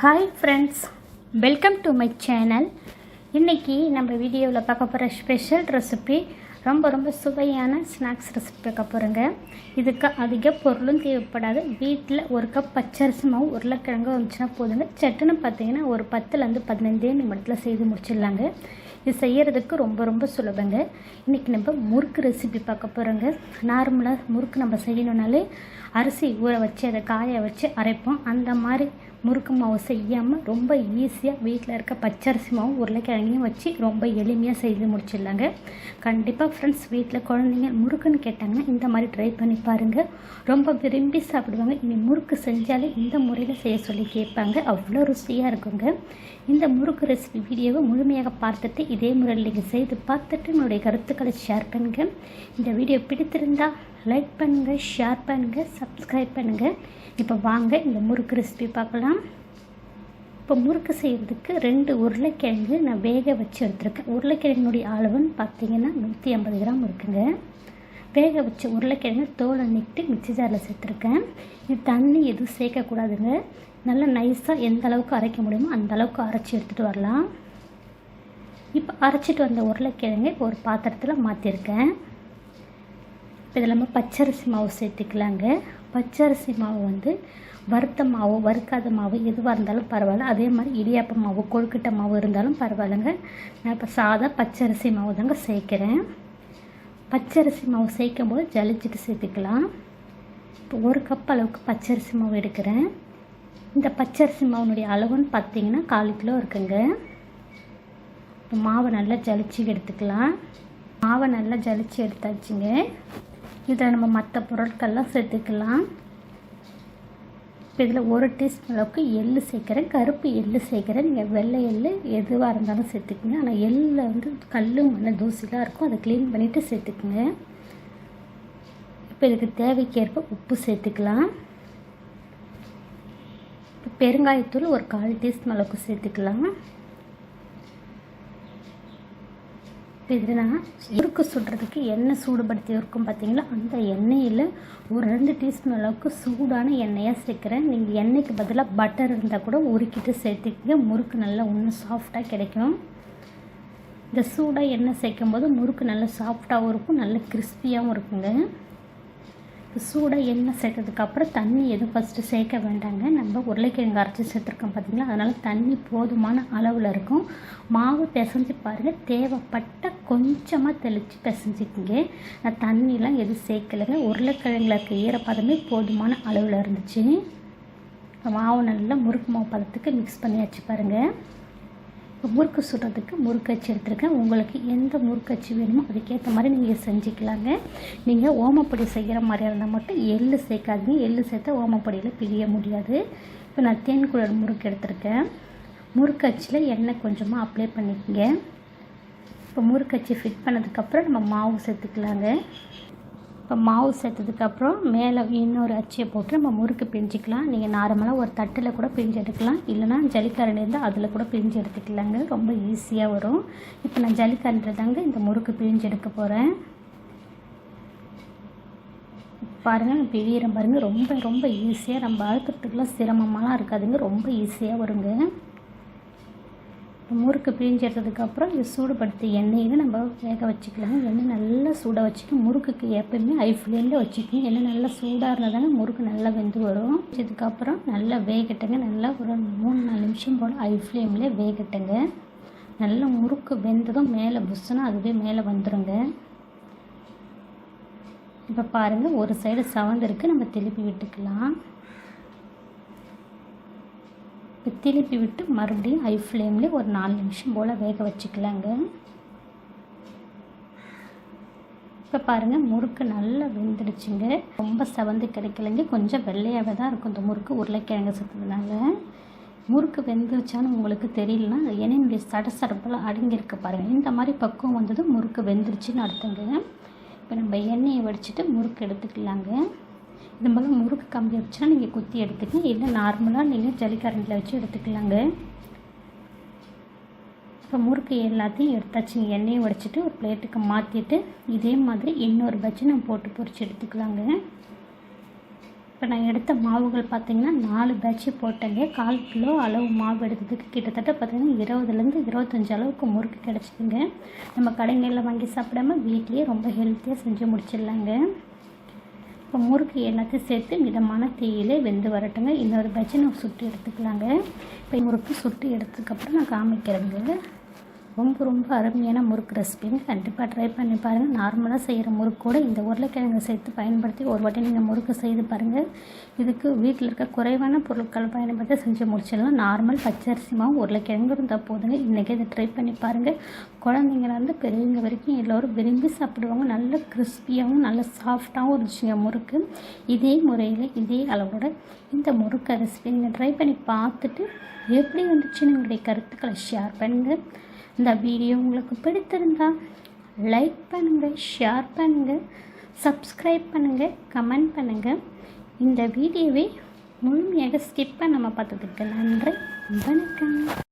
Hi friends welcome to my channel இன்றைக்கி நம்ம வீடியோவில் பார்க்க போகிற ஸ்பெஷல் ரெசிபி ரொம்ப ரொம்ப சுவையான ஸ்நாக்ஸ் ரெசிபி பார்க்க போகிறோங்க. இதுக்கு அதிக பொருளும் தேவைப்படாது. வீட்டில் ஒரு கப் பச்சரிசி மாவு உருளைக்கிழங்கு வந்துச்சுன்னா போதுங்க. சட்டுன்னு பார்த்தீங்கன்னா ஒரு பத்துலேருந்து பதினைந்தே நிமிடத்தில் செய்து முடிச்சிடலாங்க. இது செய்கிறதுக்கு ரொம்ப ரொம்ப சுலபங்க. இன்றைக்கி நம்ம முறுக்கு ரெசிபி பார்க்க போகிறோங்க நார்மலாக முறுக்கு நம்ம செய்யணுன்னாலே அரிசி ஊற வச்சு அதை காய வச்சு அரைப்போம். அந்த மாதிரி முறுக்கு மாவு செய்யாமல் ரொம்ப ஈஸியாக வீட்டில் இருக்க பச்சரிசி மாவு உருளைக்கிழங்கையும் வச்சு ரொம்ப எளிமையாக செய்து முடிச்சிடலாங்க. கண்டிப்பாக ஃப்ரெண்ட்ஸ் வீட்டில் குழந்தைங்க முறுக்குன்னு கேட்டாங்கன்னா இந்த மாதிரி ட்ரை பண்ணி பாருங்கள் ரொம்ப விரும்பி சாப்பிடுவாங்க. இனி முறுக்கு செஞ்சாலே இந்த முறையில் செய்ய சொல்லி கேட்பாங்க. அவ்வளோ ருசியாக இருக்குங்க. இந்த முறுக்கு ரெசிபி வீடியோவை முழுமையாக பார்த்துட்டு இதே முறையில் நீங்கள் செய்து பார்த்துட்டு என்னுடைய கருத்துக்களை ஷேர் பண்ணுங்கள் இந்த வீடியோ பிடித்திருந்தால் லைக் பண்ணுங்கள் ஷேர் பண்ணுங்கள் சப்ஸ்கிரைப் பண்ணுங்கள் இப்போ வாங்க இந்த முறுக்கு ரெசிபி பார்க்கலாம். இப்போ முறுக்கு செய்கிறதுக்கு ரெண்டு உருளைக்கிழங்கு நான் வேக வச்சு எடுத்துருக்கேன். உருளைக்கிழங்கினுடைய அளவுன்னு பார்த்தீங்கன்னா நூற்றி ஐம்பது கிராம் இருக்குங்க. வேக வச்ச உருளைக்கிழங்கு தோலை நிட்டு மிக்சி ஜாரில் சேர்த்துருக்கேன். இது தண்ணி எதுவும் சேர்க்கக்கூடாதுங்க. நல்லா நைஸாக எந்த அளவுக்கு அரைக்க முடியுமோ அந்த அளவுக்கு அரைச்சி எடுத்துகிட்டு வரலாம். இப்போ அரைச்சிட்டு வந்த உருளைக்கிழங்கு ஒரு பாத்திரத்தில் மாற்றிருக்கேன் இப்போ இதில் நம்ம பச்சரிசி மாவு சேர்த்துக்கலாங்க. பச்சரிசி மாவு வந்து வறுத்த மாவு வறுக்காத மாவு எதுவாக இருந்தாலும் பரவாயில்ல. அதே மாதிரி இடியாப்ப மாவு கொழுக்கட்டை மாவு இருந்தாலும் பரவாயில்லைங்க. நான் இப்போ சாதா பச்சரிசி மாவு தாங்க சேர்க்குறேன். பச்சரிசி மாவு சேர்க்கும் போது ஜலிச்சிட்டு சேர்த்துக்கலாம். இப்போ ஒரு கப் அளவுக்கு பச்சரிசி மாவு எடுக்கிறேன். இந்த பச்சரிசி மாவுனுடைய அளவுன்னு பார்த்தீங்கன்னா கால் கிலோ இருக்குங்க. மாவை நல்லா ஜலிச்சு எடுத்துக்கலாம். மாவை நல்லா ஜலிச்சு எடுத்தாச்சுங்க. இதில் நம்ம மற்ற பொருட்கள்லாம் சேர்த்துக்கலாம். இப்போ இதில் ஒரு டீஸ்பூன் அளவுக்கு எள்ளு சேர்க்குறேன். கருப்பு எள்ளு சேர்க்குறேன். நீங்கள் வெள்ளை எள்ளு எதுவாக இருந்தாலும் சேர்த்துக்குங்க. ஆனால் எள்ளில் வந்து கல் மண் தூசிலாம் இருக்கும். அதை க்ளீன் பண்ணிவிட்டு சேர்த்துக்குங்க. இப்போ இதுக்கு தேவைக்கேற்ப உப்பு சேர்த்துக்கலாம். இப்போ பெருங்காயத்தூள் ஒரு கால் டீஸ்பூன் அளவுக்கு சேர்த்துக்கலாம். இப்போ இதில் நான் முறுக்கு சுடுறதுக்கு எண்ணெய் சூடுபடுத்தி இருக்கும் பார்த்தீங்களா? அந்த எண்ணெயில் ஒரு ரெண்டு டீஸ்பூன் அளவுக்கு சூடான எண்ணெயாக சேர்க்குறேன். நீங்கள் எண்ணெய்க்கு பதிலாக பட்டர் இருந்தால் கூட உருக்கிட்டு சேர்த்துக்கிங்க. முறுக்கு நல்லா இன்னும் சாஃப்டாக கிடைக்கும். இந்த சூடாக எண்ணெய் சேர்க்கும் போது முறுக்கு நல்லா சாஃப்டாகவும் இருக்கும் நல்ல கிறிஸ்பியாகவும் இருக்குங்க. சூடாக எண்ணெய் சேர்த்ததுக்கப்புறம் தண்ணி எதுவும் ஃபஸ்ட்டு சேர்க்க வேண்டாங்க. நம்ம உருளைக்கிழங்கு அரைச்சி சேர்த்துருக்கோம் பார்த்திங்களா அதனால் தண்ணி போதுமான அளவில் இருக்கும். மாவு பிசைஞ்சு பாருங்கள் தேவைப்பட்ட கொஞ்சமாக தெளித்து பிசைஞ்சிக்கிங்க. நான் தண்ணிலாம் எதுவும் சேர்க்கலைங்க. உருளைக்கிழங்குல இருக்க ஈரப்பதமே போதுமான அளவில் இருந்துச்சு மாவு நல்லா முறுக்கு மாவு பதத்துக்கு மிக்ஸ் பண்ணியாச்சு பாருங்கள் முறுக்கு சுடுறதுக்கு முறுக்கச்சி எடுத்துருக்கேன். உங்களுக்கு எந்த முறுக்கச்சி வேணுமோ அதுக்கேற்ற மாதிரி நீங்கள் செஞ்சுக்கலாங்க. நீங்கள் ஓமப்பொடி செய்கிற மாதிரி இருந்தால் மட்டும் எள்ளு சேர்க்காதீங்க. எள்ளு சேர்த்தா ஓமப்பொடியில் பிரிய முடியாது. இப்போ நான் தேன் குழல் முறுக்கு எடுத்திருக்கேன். முறுக்கச்சியில் எண்ணெய் கொஞ்சமாக அப்ளை பண்ணிக்கோங்க. இப்போ முறுக்கச்சி ஃபிட் பண்ணதுக்கப்புறம் நம்ம மாவு சேர்த்துக்கலாங்க. இப்போ மாவு சேர்த்ததுக்கப்புறம் மேலே இன்னொரு அச்சியை போட்டு நம்ம முறுக்கு பிரிஞ்சிக்கலாம் நீங்கள் நார்மலாக ஒரு தட்டில் கூட பிரிஞ்சு எடுக்கலாம். இல்லைனா ஜலிக்கரண்டி இருந்தால் அதில் கூட பிரிஞ்சு எடுத்துக்கலாங்க. ரொம்ப ஈஸியாக வரும். இப்போ நான் ஜலிக்கரண்டி தாங்க இந்த முறுக்கு பிரிஞ்சு எடுக்க போகிறேன் பாருங்கள் நான் பாருங்கள் ரொம்ப ரொம்ப ஈஸியாக நம்ம அழுக்கிறதுக்குலாம் சிரமமாலாம் இருக்காதுங்க. ரொம்ப ஈஸியாக வருங்க. முறுக்கு பிழிஞ்சு எடுத்ததுக்கப்புறம் இது சூடுபடுத்தி எண்ணெயில் நம்ம வேக வச்சுக்கலாம். எண்ணெய் நல்லா சூடாக வச்சுட்டு முறுக்குக்கு எப்போயுமே ஐ ஃப்ளேமில் வச்சுக்கணும். எண்ணெய் நல்லா சூடாக இருந்தால் தானே முறுக்கு நல்லா வெந்து வரும். இதுக்கப்புறம் நல்லா வேகட்டுங்க. நல்லா ஒரு மூணு நாலு நிமிஷம் போல் ஐ ஃப்ளேமில் வேகட்டுங்க. நல்லா முறுக்கு வெந்ததும் மேலே புஷ்ஷுனா அதுவே மேலே வந்துடுங்க இப்போ பாருங்கள் ஒரு சைடு சவந்திருக்கு நம்ம திருப்பி விட்டுக்கலாம். திருப்பி விட்டு மறுபடியும் ஹை ஃப்ளேம்லேயே ஒரு நாலு நிமிஷம் போல் வேக வச்சுக்கலாங்க. இப்போ பாருங்கள் முறுக்கு நல்லா வெந்துடுச்சுங்க. ரொம்ப செவந்து கிடைக்கலைங்க. கொஞ்சம் வெள்ளையாகவே தான் இருக்கும். இந்த முறுக்கு உருளைக்கிழங்கு சேர்த்ததுனால முறுக்கு வெந்துருச்சான்னு உங்களுக்கு தெரியலனா எண்ணெயினுடைய சடசடப்பெல்லாம் அடங்கியிருக்க பாருங்கள் இந்த மாதிரி பக்குவம் வந்தது முறுக்கு வெந்துருச்சுன்னு அர்த்தங்க. இப்போ நம்ம எண்ணெயை வடிச்சிட்டு முறுக்கு எடுத்துக்கலாங்க. இது மாதிரி முறுக்கு கம்பி வச்சுன்னா நீங்கள் குத்தி எடுத்துக்கலாம் இல்லை நார்மலாக நீங்கள் ஜல்லிக்கரண்டில் வச்சு எடுத்துக்கலாங்க. இப்போ முறுக்கு எல்லாத்தையும் எடுத்தாச்சு. எண்ணெயை உடைச்சிட்டு ஒரு பிளேட்டுக்கு மாற்றிட்டு இதே மாதிரி இன்னொரு பஜ்ஜி நம்ம போட்டு பொறிச்சு எடுத்துக்கலாங்க. இப்போ நான் எடுத்த மாவுகள் பார்த்திங்கன்னா நாலு பேட்ச்சு போட்டேங்க. கால் கிலோ அளவு மாவு எடுத்ததுக்கு கிட்டத்தட்ட பார்த்திங்கன்னா இருபதுலேருந்து இருபத்தஞ்சி அளவுக்கு முறுக்கு கிடச்சிதுங்க. நம்ம கடைகளில் வாங்கி சாப்பிடாம வீட்லேயே ரொம்ப ஹெல்த்தியாக செஞ்சு முடிச்சிடலாங்க. இப்போ முறுக்கு எல்லாத்தையும் சேர்த்து மிதமான தீயிலே வெந்து வரட்டுங்க. இன்னொரு பேட்சை நம்ம சுட்டு எடுத்துக்கலாங்க. இப்போ முறுக்கு சுட்டு எடுத்ததுக்கப்புறம் நான் காமிக்கிறேங்க. ரொம்ப ரொம்ப அருமையான முறுக்கு ரெசிபிங்க கண்டிப்பாக ட்ரை பண்ணி பாருங்கள் நார்மலாக செய்கிற முறுக்கோடு இந்த உருளைக்கிழங்கு சேர்த்து பயன்படுத்தி ஒரு வாட்டி நீங்கள் முறுக்கு செய்து பாருங்கள் இதுக்கு வீட்டில் இருக்க குறைவான பொருட்கள் பயன்படுத்தி செஞ்சு முடிச்சிடலாம். நார்மல் பச்சரிசி மாவு உருளைக்கிழங்கு இருந்தால் போதுங்க. இன்றைக்கி இதை ட்ரை பண்ணி பாருங்கள் குழந்தைங்களாந்து பெரியவங்க வரைக்கும் எல்லோரும் விரும்பி சாப்பிடுவாங்க. நல்ல கிறிஸ்பியாகவும் நல்ல சாஃப்டாகவும் இருந்துச்சுங்க முறுக்கு. இதே முறையில் இதே அளவோட இந்த முறுக்கு ரெசிபி நீங்கள் ட்ரை பண்ணி பார்த்துட்டு எப்படி வந்துச்சுன்னு உங்களுடைய கருத்துக்களை ஷேர் பண்ணுங்கள் இந்த வீடியோ உங்களுக்கு பிடித்திருந்தா லைக் பண்ணுங்கள் ஷேர் பண்ணுங்கள் சப்ஸ்கிரைப் பண்ணுங்கள் கமெண்ட் பண்ணுங்கள் இந்த வீடியோவை முழுமையாக ஸ்கிப் பண்ணாமல் பார்த்ததுக்கு நன்றி. வணக்கம்.